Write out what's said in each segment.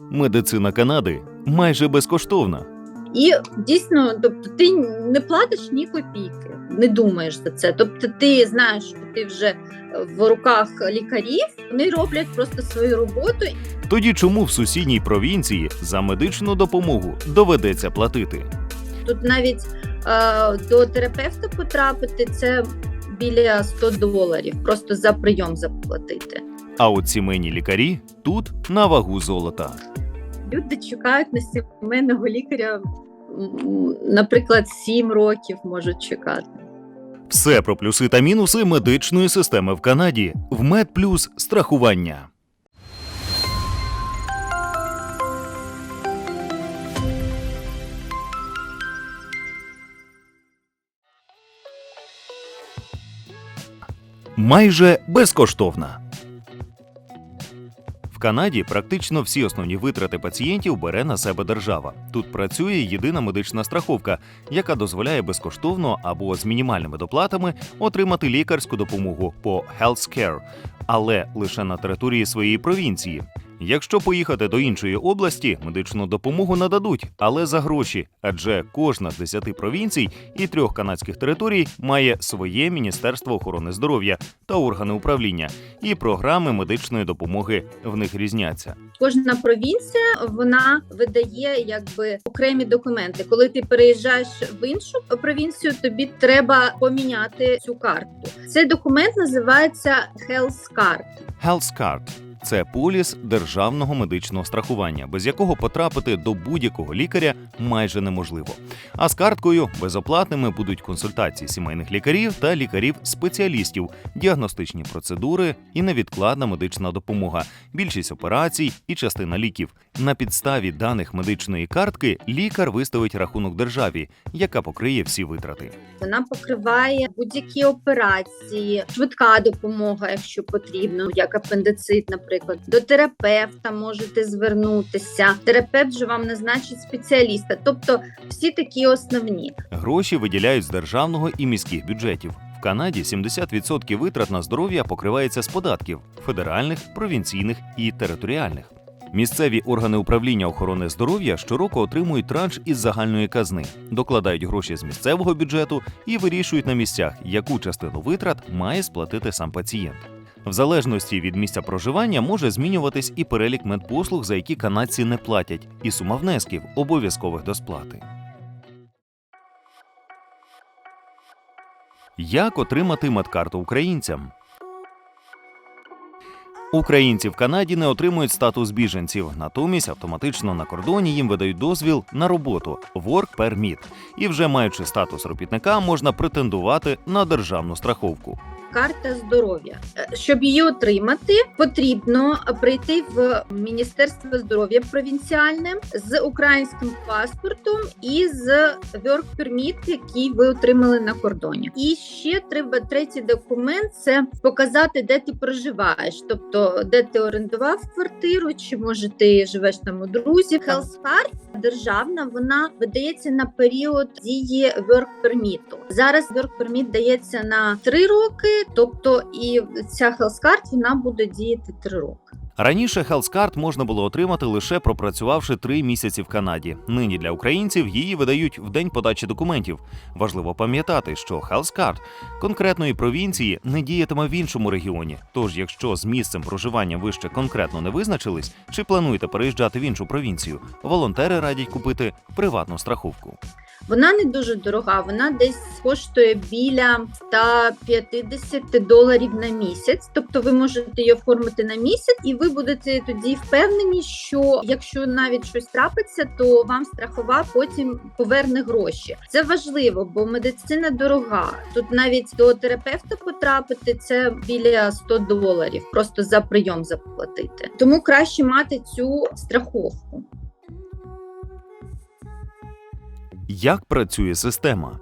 Медицина Канади майже безкоштовна. І дійсно, тобто, ти не платиш ні копійки, не думаєш за це. Тобто, ти знаєш, що ти вже в руках лікарів, вони роблять просто свою роботу. Тоді чому в сусідній провінції за медичну допомогу доведеться платити? Тут навіть е, до терапевта потрапити це біля 100 доларів, просто за прийом заплатити. А от сімейні лікарі тут на вагу золота. Люди чекають на сімейного лікаря, наприклад, 7 років можуть чекати. Все про плюси та мінуси медичної системи в Канаді в MedPlus страхування. Майже безкоштовна. В Канаді практично всі основні витрати пацієнтів бере на себе держава. Тут працює єдина медична страховка, яка дозволяє безкоштовно або з мінімальними доплатами отримати лікарську допомогу по healthcare, але лише на території своєї провінції. Якщо поїхати до іншої області, медичну допомогу нададуть, але за гроші, адже кожна з десяти провінцій і трьох канадських територій має своє міністерство охорони здоров'я та органи управління, і програми медичної допомоги в них різняться. Кожна провінція вона видає якби окремі документи. Коли ти переїжджаєш в іншу провінцію, тобі треба поміняти цю карту. Цей документ називається Health Card. Health Card – це поліс державного медичного страхування, без якого потрапити до будь-якого лікаря майже неможливо. А з карткою безоплатними будуть консультації сімейних лікарів та лікарів-спеціалістів, діагностичні процедури і невідкладна медична допомога, більшість операцій і частина ліків. На підставі даних медичної картки лікар виставить рахунок державі, яка покриє всі витрати. Вона покриває будь-які операції, швидка допомога, якщо потрібно, як апендицит, наприклад. До терапевта можете звернутися. Терапевт же вам назначить спеціаліста, тобто всі такі основні. Гроші виділяють з державного і міських бюджетів. В Канаді 70% витрат на здоров'я покривається з податків федеральних, провінційних і територіальних. Місцеві органи управління охорони здоров'я щороку отримують транш із загальної казни, докладають гроші з місцевого бюджету і вирішують на місцях, яку частину витрат має сплатити сам пацієнт. В залежності від місця проживання може змінюватись і перелік медпослуг, за які канадці не платять, і сума внесків обов'язкових до сплати. Як отримати медкарту українцям? Українці в Канаді не отримують статус біженців, натомість автоматично на кордоні їм видають дозвіл на роботу Work Permit. І вже маючи статус робітника, можна претендувати на державну страховку. Карта здоров'я. Е, Щоб її отримати, потрібно прийти в Міністерство здоров'я провінціальне з українським паспортом і з work permit, який ви отримали на кордоні. І ще треба третій документ це показати, де ти проживаєш, тобто де ти орендував квартиру, чи може ти живеш там у друзів. Health Card державна, вона видається на період дії work permit. Зараз work permit дається на 3 роки. Тобто і ця Card, вона буде діяти 3 роки. Раніше Card можна було отримати лише пропрацювавши три місяці в Канаді. Нині для українців її видають в день подачі документів. Важливо пам'ятати, що Card конкретної провінції не діятиме в іншому регіоні. Тож, якщо з місцем проживання ви ще конкретно не визначились, чи плануєте переїжджати в іншу провінцію, волонтери радять купити приватну страховку. Вона не дуже дорога, вона десь коштує біля 150 доларів на місяць. Тобто ви можете її оформити на місяць, і ви будете тоді впевнені, що якщо навіть щось трапиться, то вам страхова потім поверне гроші. Це важливо, бо медицина дорога. Тут навіть до терапевта потрапити це біля 100 доларів, просто за прийом заплатити. Тому краще мати цю страховку. Як працює система?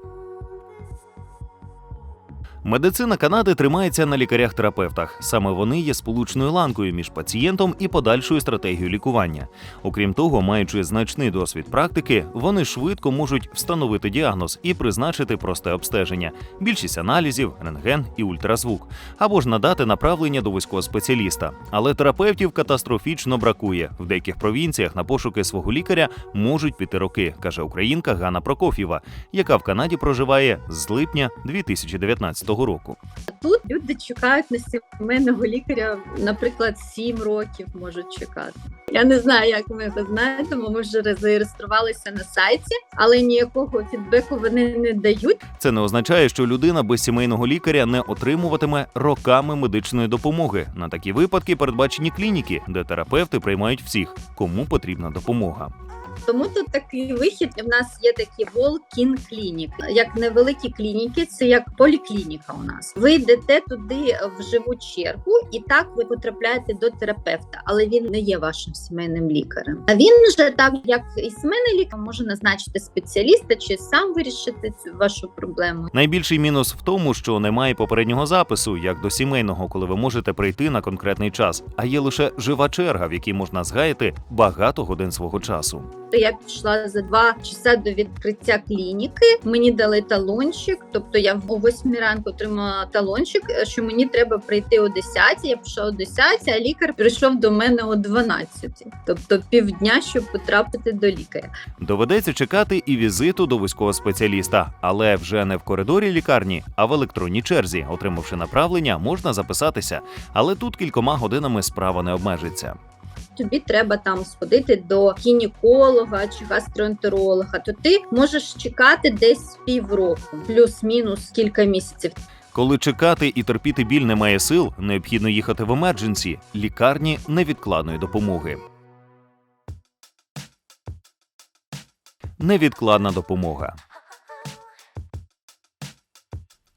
Медицина Канади тримається на лікарях-терапевтах. Саме вони є сполучною ланкою між пацієнтом і подальшою стратегією лікування. Окрім того, маючи значний досвід практики, вони швидко можуть встановити діагноз і призначити просте обстеження, більшість аналізів, рентген і ультразвук, або ж надати направлення до вузького спеціаліста. Але терапевтів катастрофічно бракує. В деяких провінціях на пошуки свого лікаря можуть піти роки, каже українка Ганна Прокоф'єва, яка в Канаді проживає з липня 2019 року. Тут люди чекають на сімейного лікаря, наприклад, 7 років можуть чекати. Я не знаю, як ми його знаємо. Ми вже зареєструвалися на сайті, але ніякого фідбеку вони не дають. Це не означає, що людина без сімейного лікаря не отримуватиме роками медичної допомоги. На такі випадки передбачені клініки, де терапевти приймають всіх, кому потрібна допомога. Тому тут такий вихід. В нас є такі walk-in клінік, як невеликі клініки, це як поліклініка. У нас ви йдете туди в живу чергу, і так ви потрапляєте до терапевта, але він не є вашим сімейним лікарем. А він вже так, як і сімейний лікар, може назначити спеціаліста чи сам вирішити цю вашу проблему. Найбільший мінус в тому, що немає попереднього запису, як до сімейного, коли ви можете прийти на конкретний час, а є лише жива черга, в якій можна згаяти багато годин свого часу. То я пішла за два часа до відкриття клініки. Мені дали талончик. Тобто я о 8 ранку отримала талончик, е, що мені треба прийти о 10. Я пішла о 10, а лікар прийшов до мене о 12. Тобто півдня, щоб потрапити до лікаря. Доведеться чекати і візиту до вузького спеціаліста, але вже не в коридорі лікарні, а в електронній черзі. Отримавши направлення, можна записатися, але тут кількома годинами справа не обмежиться. Тобі треба там сходити до гінеколога чи гастроентеролога, то ти можеш чекати десь півроку, плюс-мінус кілька місяців. Коли чекати і терпіти біль немає сил, необхідно їхати в емердженсі лікарні невідкладної допомоги. Невідкладна допомога.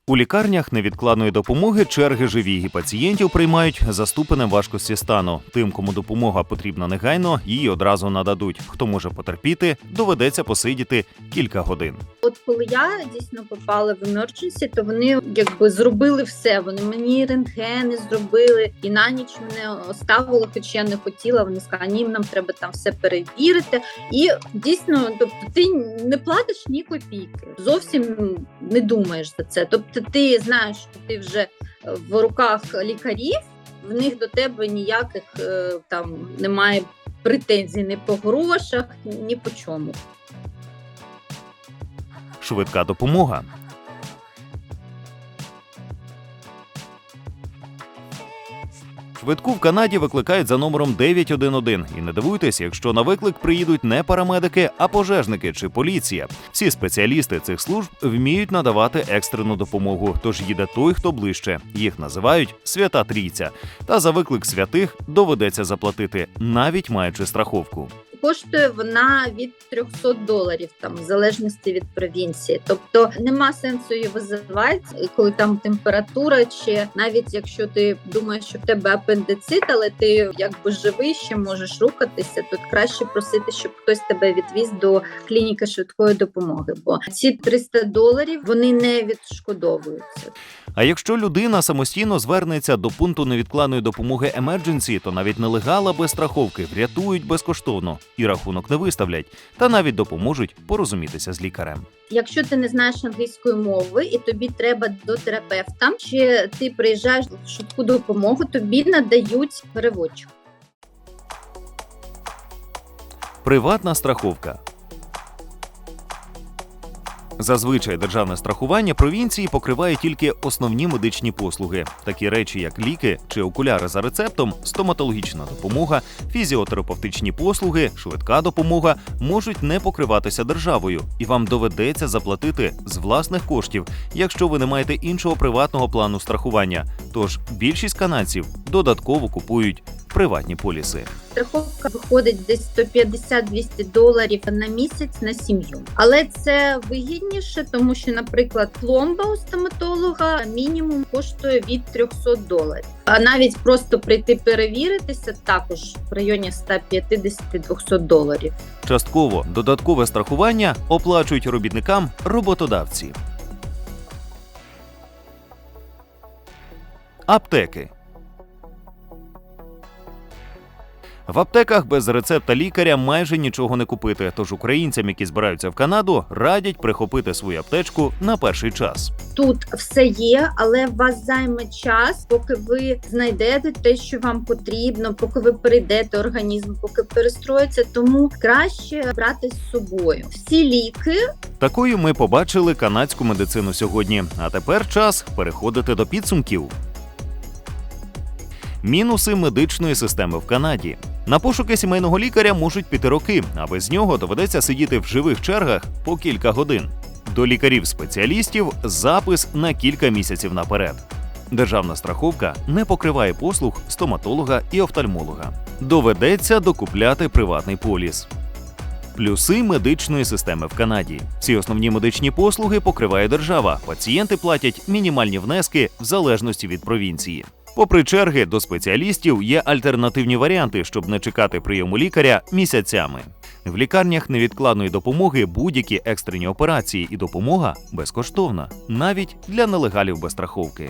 У лікарнях невідкладної допомоги черги живі і пацієнтів приймають за ступенем важкості стану. Тим, кому допомога потрібна негайно, її одразу нададуть. Хто може потерпіти, доведеться посидіти кілька годин. От коли я дійсно попала в емердженсі, то вони якби зробили все. Вони мені рентгени зробили і на ніч мене оставили, хоч я не хотіла. Вони сказали, ні, нам треба там все перевірити. І дійсно, тобто, ти не платиш ні копійки, зовсім не думаєш за це. Тобто, ти знаєш, що ти вже в руках лікарів, в них до тебе ніяких е, там немає претензій ні по грошах, ні по чому. Швидка допомога. Швидку в Канаді викликають за номером 911. І не дивуйтесь, якщо на виклик приїдуть не парамедики, а пожежники чи поліція. Всі спеціалісти цих служб вміють надавати екстрену допомогу. Тож їде той, хто ближче. Їх називають свята трійця. Та за виклик святих доведеться заплатити, навіть маючи страховку. Коштує вона від 300 доларів, там в залежності від провінції. Тобто нема сенсу її визивати, коли там температура, чи навіть якщо ти думаєш, що в тебе апендицит, але ти якби живий, ще можеш рухатися, тут краще просити, щоб хтось тебе відвіз до клініки швидкої допомоги. Бо ці 300 доларів вони не відшкодовуються. А якщо людина самостійно звернеться до пункту невідкладної допомоги Emergency, то навіть нелегала без страховки врятують безкоштовно і рахунок не виставлять, та навіть допоможуть порозумітися з лікарем. Якщо ти не знаєш англійської мови і тобі треба до терапевта, чи ти приїжджаєш в швидку допомогу, тобі надають переводчик. Приватна страховка. Зазвичай державне страхування провінції покриває тільки основні медичні послуги, такі речі, як ліки чи окуляри за рецептом, стоматологічна допомога, фізіотерапевтичні послуги, швидка допомога можуть не покриватися державою, і вам доведеться заплатити з власних коштів, якщо ви не маєте іншого приватного плану страхування. Тож більшість канадців додатково купують приватні поліси. Страховка виходить десь 150-200 доларів на місяць на сім'ю. Але це вигідніше, тому що, наприклад, пломба у стоматолога мінімум коштує від 300 доларів. А навіть просто прийти перевіритися також в районі 150-200 доларів. Частково додаткове страхування оплачують робітникам роботодавці. Аптеки. В аптеках без рецепта лікаря майже нічого не купити. Тож українцям, які збираються в Канаду, радять прихопити свою аптечку на перший час. Тут все є, але у вас займе час, поки ви знайдете те, що вам потрібно, поки ви перейдете організм, поки перестроїться. Тому краще брати з собою всі ліки. Такою ми побачили канадську медицину сьогодні. А тепер час переходити до підсумків. Мінуси медичної системи в Канаді. На пошуки сімейного лікаря можуть піти роки, а без нього доведеться сидіти в живих чергах по кілька годин. До лікарів-спеціалістів запис на кілька місяців наперед. Державна страховка не покриває послуг стоматолога і офтальмолога. Доведеться докупляти приватний поліс. Плюси медичної системи в Канаді. Всі основні медичні послуги покриває держава. Пацієнти платять мінімальні внески в залежності від провінції. Попри черги до спеціалістів, є альтернативні варіанти, щоб не чекати прийому лікаря місяцями. В лікарнях невідкладної допомоги будь-які екстрені операції і допомога безкоштовна, навіть для нелегалів без страховки.